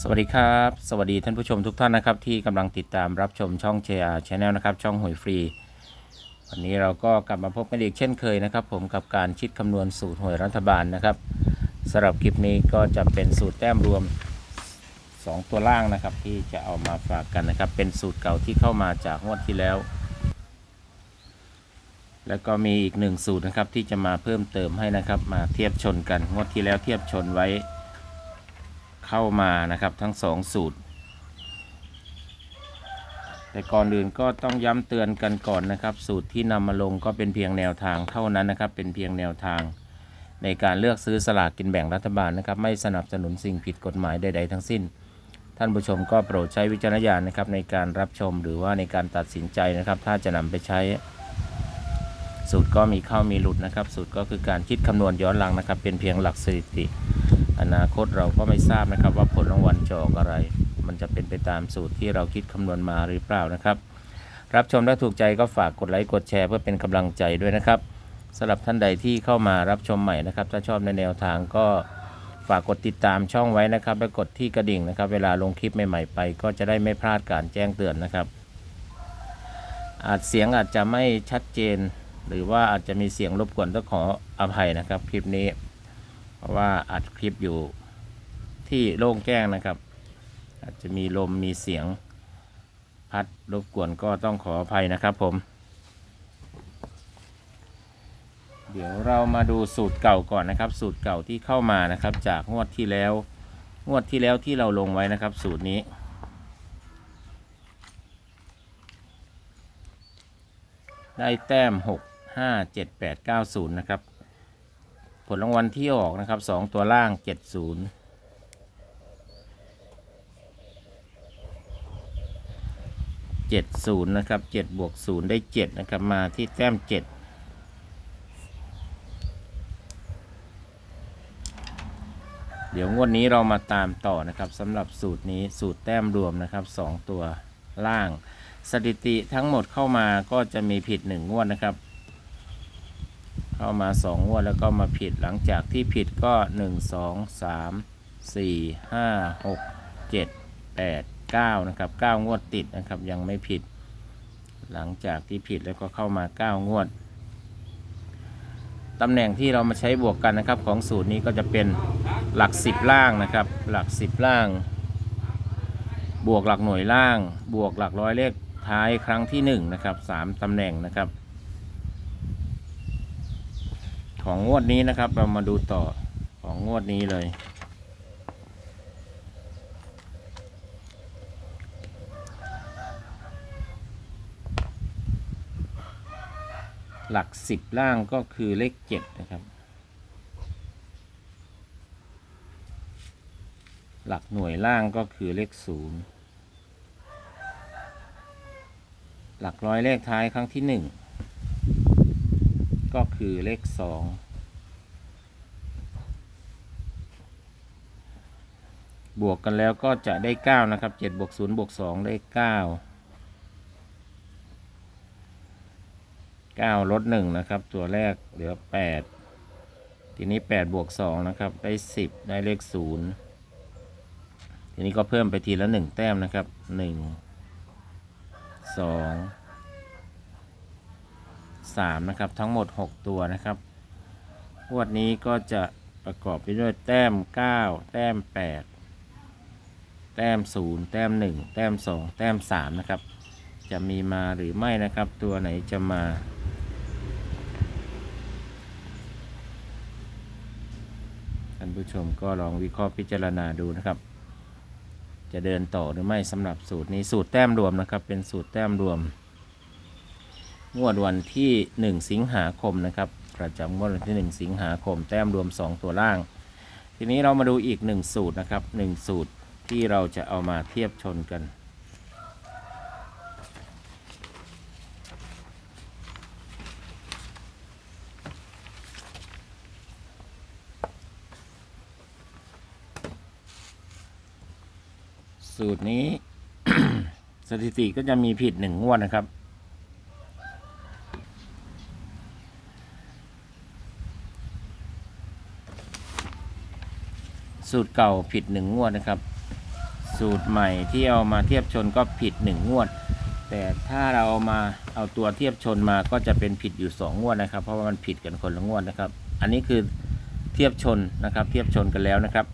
สวัสดีครับ สวัสดีท่านผู้ชมทุกท่านนะครับ ที่กำลังติดตามรับชมช่อง JR Channel นะครับ ช่องหวยฟรี วันนี้เราก็กลับมาพบกันอีกเช่นเคยนะครับ ผมกับการคิดคำนวณสูตรหวยรัฐบาลนะครับสำหรับคลิปนี้ก็จะเป็นสูตรแต้มรวม 2 ตัวล่างนะครับ ที่จะเอามาฝากกันนะครับ เป็นสูตรเก่าที่เข้ามาจากงวดที่แล้ว แล้วก็มีอีกหนึ่งสูตรนะครับที่จะมาเพิ่มเติมให้นะครับ มาเทียบชนกันงวดที่แล้วเทียบชนไว้ เข้ามานะครับทั้งสองสูตร แต่ก่อนอื่นก็ต้องย้ำเตือนกันก่อนนะครับ สูตรที่นำมาลงก็เป็นเพียงแนวทางเท่านั้นนะครับ เป็นเพียงแนวทางในการเลือกซื้อสลากกินแบ่งรัฐบาลนะครับ ไม่สนับสนุนสิ่งผิดกฎหมายใดๆทั้งสิ้น ท่านผู้ชมก็โปรดใช้วิจารณญาณนะครับในการรับชมหรือว่าในการตัดสินใจนะครับ ถ้าจะนำไปใช้สูตรก็มีเข้ามีหลุดนะครับ สูตรก็คือการคิดคำนวณย้อนหลังนะครับ เป็นเพียงหลักสถิติ อนาคตเราก็ไม่ทราบนะครับว่าผลรางวัลจะออกอะไร มันจะเป็นไปตามสูตรที่เราคิดคำนวณมาหรือเปล่านะครับ รับชมและถูกใจก็ฝากกดไลค์กดแชร์เพื่อเป็นกำลังใจด้วยนะครับสำหรับท่านใดที่เข้ามารับชมใหม่นะครับ ถ้าชอบในแนวทางก็ฝากกดติดตามช่องไว้นะครับและกดที่กระดิ่งนะครับ เวลาลงคลิปใหม่ๆไป ก็จะได้ไม่พลาดการแจ้งเตือนนะครับ อาจเสียงอาจจะไม่ชัดเจน หรือว่าอาจจะมีเสียงรบกวนต้องขออภัยนะครับ คลิปนี้ เพราะว่าอัดคลิปอยู่ที่โล่งแจ้งนะครับ อาจจะมีลมมีเสียงพัดรบกวนก็ต้องขออภัยนะครับผม เดี๋ยวเรามาดูสูตรเก่าก่อนนะครับ สูตรเก่าที่เข้ามานะครับ จากงวดที่แล้วงวดที่แล้วที่เราลงไว้นะครับ สูตรนี้ ได้แต้ม 6 5 7 8 9 0 นะครับ ลรางวัลที่ออกนะครับ2ตัวล่าง70 70นย์เจ็ดศูนย์นะครับ7บวก0ได้7นะครับมาที่แต้ม7เดี๋ยวงวดนี้เรามาตามต่อนะครับสำหรับสูตรนี้สูตรแต้มรวมนะครับ 2 ตัวล่าง สถิติทั้งหมดเข้ามาก็จะมีผิด 1 งวดนะครับ เข้ามา2งวดแล้วก็มาผิดหลังจากที่ผิดก็1 2 3 4 5 6 7 8 9นะครับ9งวดติดนะครับยังไม่ผิด หลังจากที่ผิดแล้วก็เข้ามา9งวดตำแหน่งที่เรามาใช้บวกกันนะครับของสูตรนี้ก็จะเป็นหลัก 10 ล่างนะครับ หลัก 10 ล่าง บวกหลักหน่วยล่าง บวกหลักร้อยเลขท้ายครั้งที่1นะครับ3ตำแหน่งนะครับ ของงวดนี้นะครับ เรามาดูต่อของงวดนี้เลย หลักสิบล่างก็คือเลขเจ็ดนะครับ หลักหน่วยล่างก็คือเลขศูนย์หลักร้อยเลขท้ายครั้งที่หนึ่ง ก็คือเลขสองบวกกันแล้วก็จะได้เก้านะครับเจ็ดบวกศูนย์บวกสองได้เก้าเก้าลดหนึ่งนะครับ ตัวแรกเหลือแปดทีนี้แปดบวกสองนะครับ ได้สิบได้เลขศูนย์ทีนี้ก็เพิ่มไปทีละหนึ่งแต้มนะครับหนึ่ งสามนะครับ ทั้งหมดหกตัวนะครับงวดนี้ก็จะประกอบไปด้วยแต้มเก้าแต้มแปดแต้มศูนย์แต้มหนึ่งแต้มสองแต้มสามนะครับ จะมีมาหรือไม่นะครับ ตัวไหนจะมาท่านผู้ชมก็ลองวิเคราะห์พิจารณาดูนะครับ จะเดินต่อหรือไม่สำหรับสูตรนี้สูตรแต้มรวมนะครับ เป็นสูตรแต้มรวม งวดวันที่ 1 สิงหาคมนะครับ ประจำงวดวันที่ 1 สิงหาคม แต้มรวม 2 ตัวล่าง ทีนี้เรามาดูอีก 1 สูตรนะครับ 1 สูตรที่เราจะเอามาเทียบชนกัน สูตรนี้สถิติก็จะมีผิดหนึ่งงวดนะครับ สูตรเก่าผิดหนึ่งงวดนะครับ สูตรใหม่ที่เอามาเทียบชนก็ผิด1งวด แต่ถ้าเราเอามาเอาตัวเทียบชนมาก็จะเป็นผิดอยู่2งวดนะครับ เพราะว่ามันผิดกันคนละงวดนะครับ อันนี้คือเทียบชนนะครับ เทียบชนกันแล้วนะครับ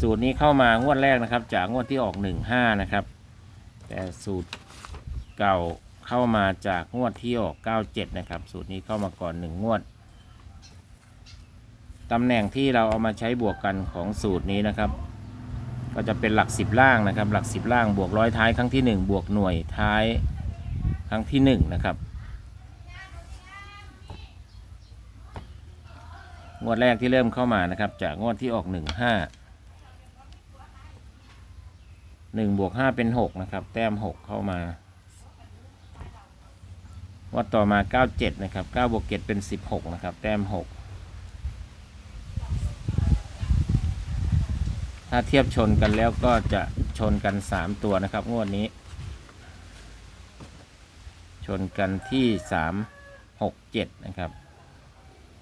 สูตรนี้เข้ามางวดแรกนะครับ จากงวดที่ออก15นะครับ แต่สูตรเก่าเข้ามาจากงวดที่ออก 97 นะครับ สูตรนี้เข้ามาก่อน 1 งวด ตำแหน่งที่เราเอามาใช้บวกกันของสูตรนี้นะครับ ก็จะเป็นหลัก 10 ล่างนะครับ หลัก 10 ล่างบวกร้อยท้ายครั้งที่ 1 บวกหน่วยท้ายครั้งที่ 1 นะครับงวดแรกที่เริ่มเข้ามานะครับ จากงวดที่ออก15 1บวก5เป็น 6 นะครับ แต้ม 6 เข้ามางวดต่อมา 97 นะครับ9บวก7เป็น 16 นะครับ แต้ม 6 ถ้าเทียบชนกันแล้วก็จะชนกัน 3 ตัวนะครับ งวดนี้ ชนกันที่ 3 6 7 นะครับ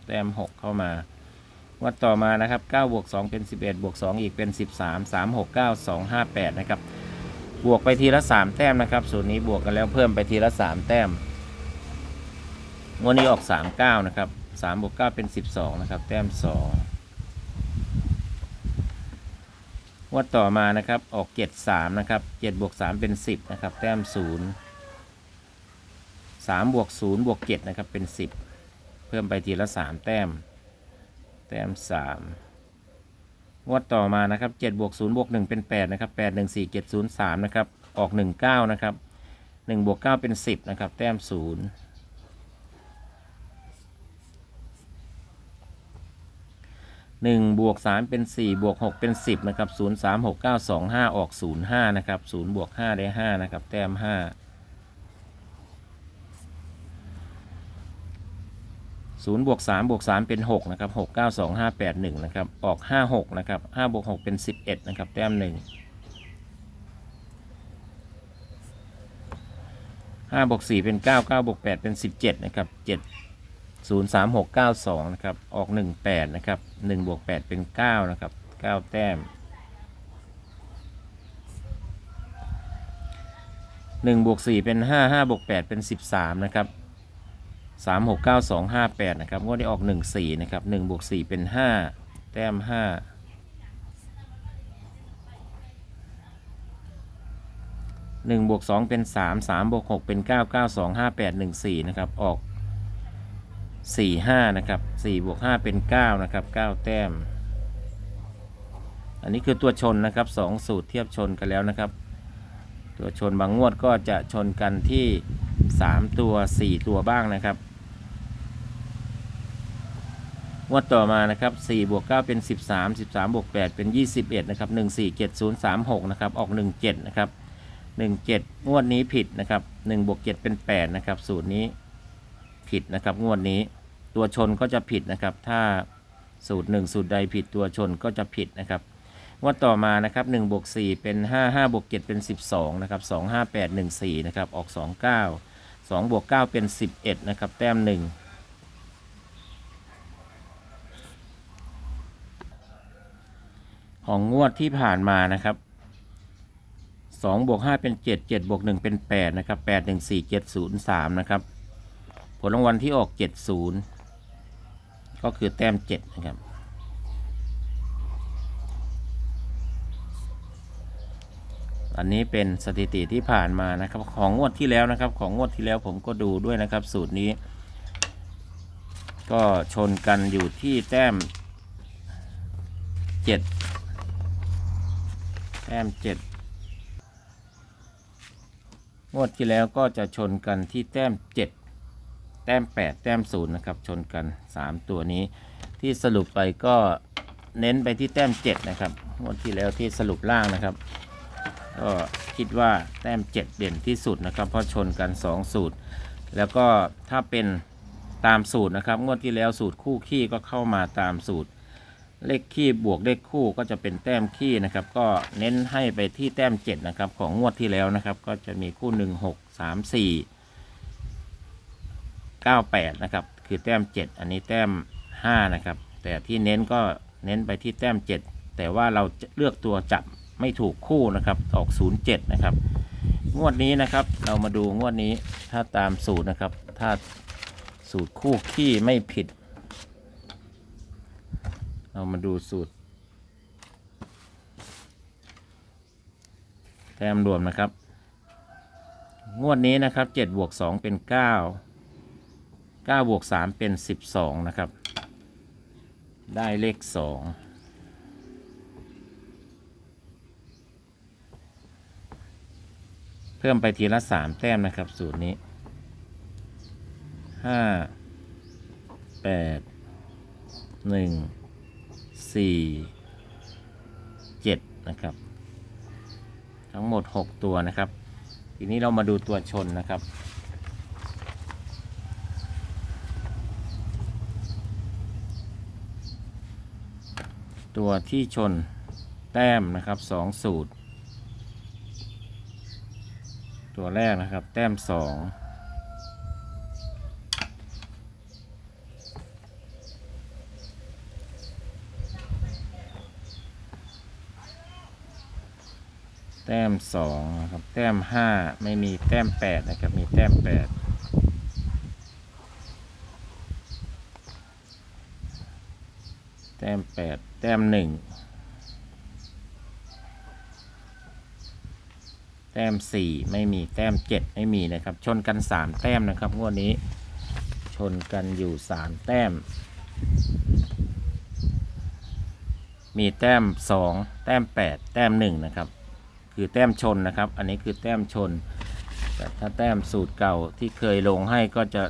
แต้ม 6 เข้ามางวดต่อมานะครับ9บวก2เป็น 11บวก2อีกเป็น 13 3 6 9 2 5 8 นะครับ บวกไปทีละ 3 แต้มนะครับสูตรนี้บวกกันแล้วเพิ่มไปทีละ 3 แต้มงวดนี้ออก 3 9 นะครับ3บวก9เป็น 12 นะครับ แต้ม 2 งวดต่อมานะครับออก 7 3 นะครับ 7 บวก 3 เป็น 10 นะครับ แต้ม 0 3 บวก 0 บวก 7 นะครับ เป็น 10 เพิ่มไปทีละ 3 แต้ม แต้ม 3 งวดต่อมานะครับ7บวก 0 บวก 1 เป็น 8 นะครับ 8 1 4 7 0 3 นะครับ ออก 1 9 นะครับ 1 บวก 9 เป็น 10 นะครับ แต้ม 0 หนึ่งบวกสามเป็นสี่บวกหกเป็นสิบนะครับศูนย์สามหกเก้าสองห้าออกศูนย์ห้านะครับศูนย์บวกห้าได้ห้านะครับ แต้มห้าศูนย์บวกสามบวกสามเป็นหกนะครับหกเก้าสองห้าแปดหนึ่งนะครับ ออกห้าหกนะครับห้าบวกหกเป็นสิบเอ็ดนะครับ แต้มหนึ่งห้าบวกสี่เป็นเก้าเก้าบวกแปดเป็นสิบเจ็ดนะครับเจ็ดศูนย์สามหกเก้าสองนะครับ ออกหนึ่งแปดนะครับหนึ่งบวกแปดเป็นเก้านะครับเก้าแต้มหนึ่งบวกสี่เป็นห้าห้าบวกแปดเป็นสิบสามนะครับสามหกเก้าสองห้าแปดนะครับงวดนี้ออกหนึ่งสี่นะครับหนึ่งบวกสี่เป็นห้าแต้มห้าหนึ่งบวกสองเป็นสามสามบวกหกเป็นเก้าเก้าสองห้าแปดหนึ่งสี่นะครับ ออก สี่ห้านะครับสี่บวกห้าเป็นเก้านะครับเก้าแต้ม อันนี้คือตัวชนนะครับสองสูตรเทียบชนกันแล้วนะครับ ตัวชนบางงวดก็จะชนกันที่สามตัวสี่ตัวบ้างนะครับ งวดต่อมานะครับ4บวก9เป็น 13 13บวก8เป็น 21 นะครับ 1 4 7 0 3 6 นะครับ ออก 17 นะครับ 17 งวดนี้ผิดนะครับ1บวก7เป็น 8 นะครับ สูตรนี้ ผิดนะครับ งวดนี้ตัวชนก็จะผิดนะครับ ถ้าสูตร 1 สูตรใดผิดตัวชนก็จะผิดนะครับงวดต่อมานะครับ1บวก4เป็น 5 5บวก7เป็น 12นะครับ2 5 8 1 4นะครับออก 29 2บวก9เป็น 11นะครับแต้ม 1ของงวดที่ผ่านมานะครับสองบวกห้าเป็นเจ็ดเจ็ดบวกหนึ่งเป็นแปดนะครับแปดหนึ่งสี่เจ็ดศูนย์สามนะครับ ผลรางวัลที่ออกเจ็ดศูนย์ก็คือแต้มเจ็ดนะครับ อันนี้เป็นสถิติที่ผ่านมานะครับ ของงวดที่แล้วนะครับ ของงวดที่แล้วผมก็ดูด้วยนะครับ สูตรนี้ ก็ชนกันอยู่ที่แต้มเจ็ดแต้มเจ็ดงวดที่แล้วก็จะชนกันที่แต้มเจ็ด แต้มแปดแต้มศูนย์นะครับชนกันสามตัวนี้ ที่สรุปไปก็เน้นไปที่แต้มเจ็ดนะครับงวดที่แล้วที่สรุปล่างนะครับ ก็คิดว่าแต้มเจ็ดเด่นที่สุดนะครับ เพราะชนกันสองสูตร แล้วก็ถ้าเป็นตามสูตรนะครับงวดที่แล้วสูตรคู่ขี้ก็เข้ามาตามสูตร เลขขี้บวกเลขคู่ก็จะเป็นแต้มขี้นะครับ ก็เน้นให้ไปที่แต้มเจ็ดนะครับ ของงวดที่แล้วนะครับ ก็จะมีคู่หนึ่งห กสามสี่เก้าแปดนะครับ คือแต้มเจ็ดอันนี้แต้มห้านะครับ แต่ที่เน้นก็เน้นไปที่แต้มเจ็ดแต่ว่าเราเลือกตัวจับไม่ถูกคู่นะครับ ออก 07 นะครับ งวดนี้นะครับ เรามาดูงวดนี้ถ้าตามสูตรนะครับ ถ้าสูตรคู่ขี้ไม่ผิด เรามาดูสูตร แต้มรวมนะครับ งวดนี้นะครับ7บวก2เป็น 9 9บวก3เป็น 12 นะครับ ได้เลข 2 เพิ่มไปทีละ 3 แต้มนะครับ สูตรนี้ 5 8 1 4 7 นะครับ ทั้งหมด 6 ตัวนะครับ ทีนี้เรามาดูตัวชนนะครับ ตัวที่ชนแต้มนะครับสองสูตร ตัวแรกนะครับแต้มสองแต้มสองนะครับ แต้มห้าไม่มีแต้มแปดนะครับ มีแต้มแปด แต้มแปดแต้มหนึ่งแต้มสี่ไม่มีแต้มเจ็ดไม่มีนะครับ ชนกันสามแต้มนะครับงวดนี้ ชนกันอยู่สามแต้ม มีแต้มสองแต้มแปดแต้มหนึ่งนะครับ คือแต้มชนนะครับ อันนี้คือแต้มชน แต่ถ้าแต้มสูตรเก่าที่เคยลงให้ก็จะ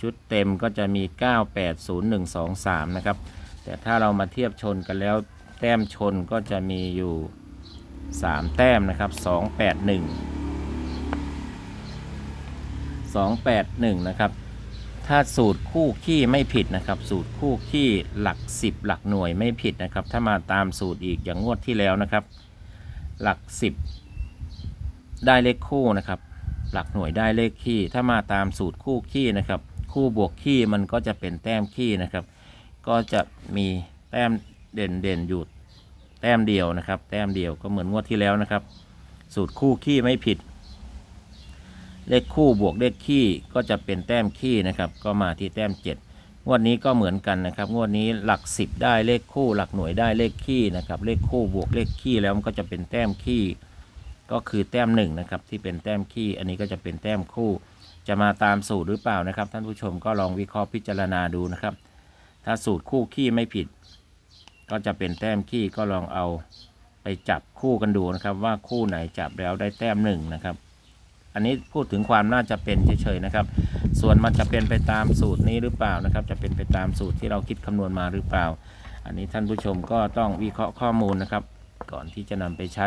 ชุดเต็มก็จะมี 9 8 0 1 2 3 นะครับ แต่ถ้าเรามาเทียบชนกันแล้วแต้มชนก็จะมีอยู่ 3 แต้มนะครับ 2 8 1 2 8 1 นะครับ ถ้าสูตรคู่ขี้ไม่ผิดนะครับ สูตรคู่ขี้หลัก 10 หลักหน่วยไม่ผิดนะครับ ถ้ามาตามสูตรอีกอย่างงวดที่แล้วนะครับ หลัก 10 ได้เลขคู่นะครับ หลักหน่วยได้เลขขี้ถ้ามาตามสูตรคู่ขี้นะครับ คู่บวกขี้มันก็จะเป็นแต้มขี้นะครับ ก็จะมีแต้มเด่นเด่นอยู่แต้มเดียวนะครับ แต้มเดียวก็เหมือนงวดที่แล้วนะครับ สูตรคู่ขี้ไม่ผิด เลขคู่บวกเลขขี้ก็จะเป็นแต้มขี้นะครับ ก็มาที่แต้ม 7 งวดนี้ก็เหมือนกันนะครับ งวดนี้หลัก 10 ได้เลขคู่ หลักหน่วยได้เลขขี้นะครับ เลขคู่บวกเลขขี้แล้วมันก็จะเป็นแต้มขี้ก็คือแต้มหนึ่งนะครับที่เป็นแต้มขี้อันนี้ก็จะเป็นแต้มคู่ จะมาตามสูตรหรือเปล่านะครับ ท่านผู้ชมก็ลองวิเคราะห์พิจารณาดูนะครับ ถ้าสูตรคู่ขี้ไม่ผิด ก็จะเป็นแต้มขี้ก็ลองเอาไปจับคู่กันดูนะครับ ว่าคู่ไหนจับแล้วได้แต้มหนึ่งนะครับ อันนี้พูดถึงความน่าจะเป็นเฉยๆนะครับ ส่วนมันจะเป็นไปตามสูตรนี้หรือเปล่านะครับ จะเป็นไปตามสูตรที่เราคิดคำนวณมาหรือเปล่า อันนี้ท่านผู้ชมก็ต้องวิเคราะห์ข้อมูลนะครับ ก่อนที่จะนำไปใช้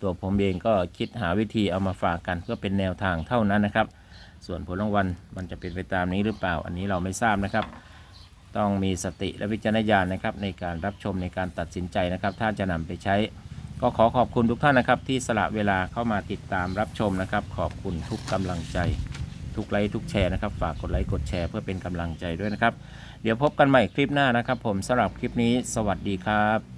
ตัวผมเองก็คิดหาวิธีเอามาฝากกันเพื่อเป็นแนวทางเท่านั้นนะครับ ส่วนผลรางวัลมันจะเป็นไปตามนี้หรือเปล่า อันนี้เราไม่ทราบนะครับ ต้องมีสติและวิจารณญาณนะครับในการรับชมในการตัดสินใจนะครับ ถ้าจะนำไปใช้ ก็ขอขอบคุณทุกท่านนะครับ ที่สละเวลาเข้ามาติดตามรับชมนะครับ ขอบคุณทุกกำลังใจ ทุกไลค์ทุกแชร์นะครับ ฝากกดไลค์กดแชร์เพื่อเป็นกำลังใจด้วยนะครับ เดี๋ยวพบกันใหม่คลิปหน้านะครับ ผมสำหรับคลิปนี้ สวัสดีครับ